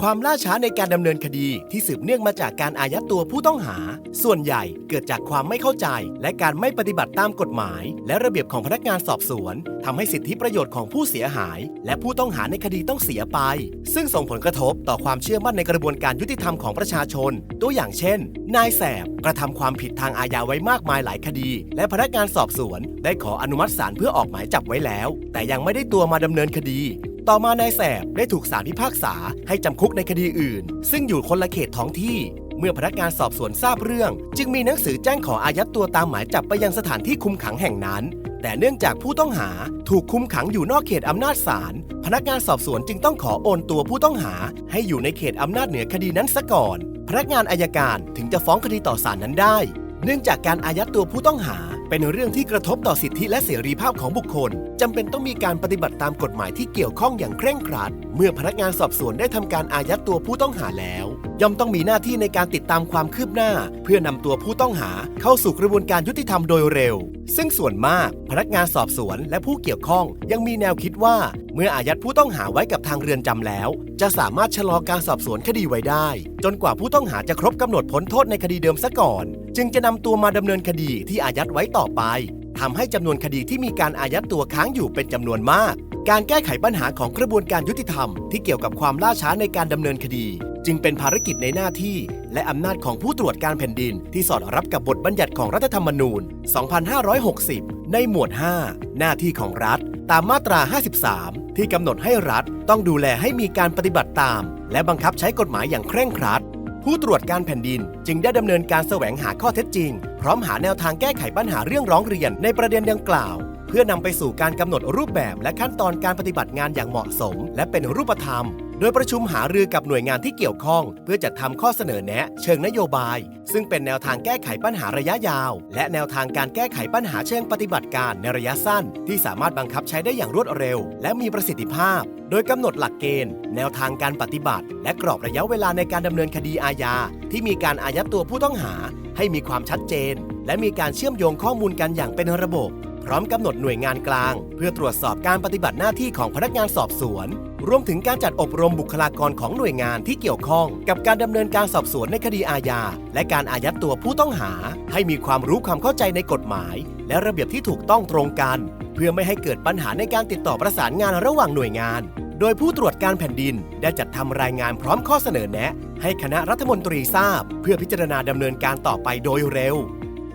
ความล่าช้าในการดำเนินคดีที่สืบเนื่องมาจากการอายัดตัวผู้ต้องหา ส่วนใหญ่เกิดจากความไม่เข้าใจ และการไม่ปฏิบัติตามกฎหมาย และระเบียบของพนักงานสอบสวนทำให้สิทธิประโยชน์ของผู้เสียหาย และผู้ต้องหาในคดีต้องเสียไป ซึ่งส่งผลกระทบต่อความเชื่อมั่นในกระบวนการยุติธรรมของประชาชน ตัวอย่างเช่น นายแสบกระทำความผิดทางอาญาไว้มากมายหลายคดี และพนักงานสอบสวน ได้ขออนุมัติศาลเพื่อออกหมายจับไว้แล้ว แต่ยังไม่ได้ตัวมาดำเนินคดี ต่อมานายแสบได้ถูกศาลพิพากษาให้จำคุกในคดีอื่น ซึ่งอยู่คนละเขตท้องที่ เมื่อพนักงานสอบสวนทราบเรื่อง จึงมีหนังสือแจ้งขออายัดตัวตามหมายจับไปยังสถานที่คุมขังแห่งนั้น แต่เนื่องจากผู้ต้องหาถูกคุมขังอยู่นอกเขตอำนาจศาลพนักงานสอบสวนจึงต้องขอโอนตัวผู้ต้องหา ให้อยู่ในเขตอำนาจเหนือคดีนั้นซะก่อน พนักงานอายการถึงจะฟ้องคดีต่อศาลนั้นได้ เนื่องจากการอายัดตัวผู้ต้องหาเป็นเรื่องที่กระทบต่อสิทธิและเสรีภาพของบุคคล จำเป็นต้องมีการปฏิบัติตามกฎหมายที่เกี่ยวข้องอย่างเคร่งครัด เมื่อพนักงานสอบสวนได้ทำการอายัดตัวผู้ต้องหาแล้วย่อมต้องมีหน้าที่ในการติดตามความคืบหน้า เพื่อนำตัวผู้ต้องหาเข้าสู่กระบวนการยุติธรรมโดยเร็ว ซึ่งส่วนมาก พนักงานสอบสวนและผู้เกี่ยวข้องยังมีแนวคิดว่า เมื่ออายัดผู้ต้องหาไว้กับทางเรือนจำแล้ว จะสามารถชะลอการสอบสวนคดีไว้ได้ จนกว่าผู้ต้องหาจะครบกำหนดพ้นโทษในคดีเดิมซะก่อน จึงจะนำตัวมาดำเนินคดีที่อายัดไว้ต่อไปทำให้จำนวนคดีที่มีการอายัดตัวค้างอยู่เป็นจำนวนมากการแก้ไขปัญหาของกระบวนการยุติธรรมที่เกี่ยวกับความล่าช้าในการดำเนินคดี จึงเป็นภารกิจในหน้าที่ และอำนาจของผู้ตรวจการแผ่นดิน ที่สอดรับกับบทบัญญัติของรัฐธรรมนูญ 2560 ในหมวด 5 หน้าที่ของรัฐ ตามมาตรา 53 ที่กำหนดให้รัฐต้องดูแลให้มีการปฏิบัติตาม และบังคับใช้กฎหมายอย่างเคร่งครัด ผู้ตรวจการแผ่นดินจึงได้ดำเนินการแสวงหาข้อเท็จจริง พร้อมหาแนวทางแก้ไขปัญหาเรื่องร้องเรียนในประเด็นดังกล่าวเพื่อนำไปสู่การกำหนดรูปแบบและขั้นตอนการปฏิบัติงานอย่างเหมาะสม และเป็นรูปธรรม โดยประชุมหารือกับหน่วยงานที่เกี่ยวข้อง เพื่อจัดทำข้อเสนอแนะ เชิงนโยบาย ซึ่งเป็นแนวทางแก้ไขปัญหาระยะยาว และแนวทางการแก้ไขปัญหาเชิงปฏิบัติการในระยะสั้น ที่สามารถบังคับใช้ได้อย่างรวดเร็ว และมีประสิทธิภาพ โดยกำหนดหลักเกณฑ์ แนวทางการปฏิบัติ และกรอบระยะเวลาในการดำเนินคดีอาญาที่มีการอายัดตัวผู้ต้องหา ให้มีความชัดเจน และมีการเชื่อมโยงข้อมูลกันอย่างเป็นระบบ พร้อมกำหนดหน่วยงานกลาง เพื่อตรวจสอบการปฏิบัติหน้าที่ของพนักงานสอบสวน รวมถึงการจัดอบรมบุคลากรของหน่วยงานที่เกี่ยวข้อง กับการดำเนินการสอบสวนในคดีอาญา และการอายัดตัวผู้ต้องหา ให้มีความรู้ความเข้าใจในกฎหมาย และระเบียบที่ถูกต้องตรงกัน เพื่อไม่ให้เกิดปัญหาในการติดต่อประสานงานระหว่างหน่วยงานโดยผู้ตรวจการแผ่นดินได้จัดทำรายงานพร้อมข้อเสนอแนะ ให้คณะรัฐมนตรีทราบ เพื่อพิจารณาดำเนินการต่อไปโดยเร็ว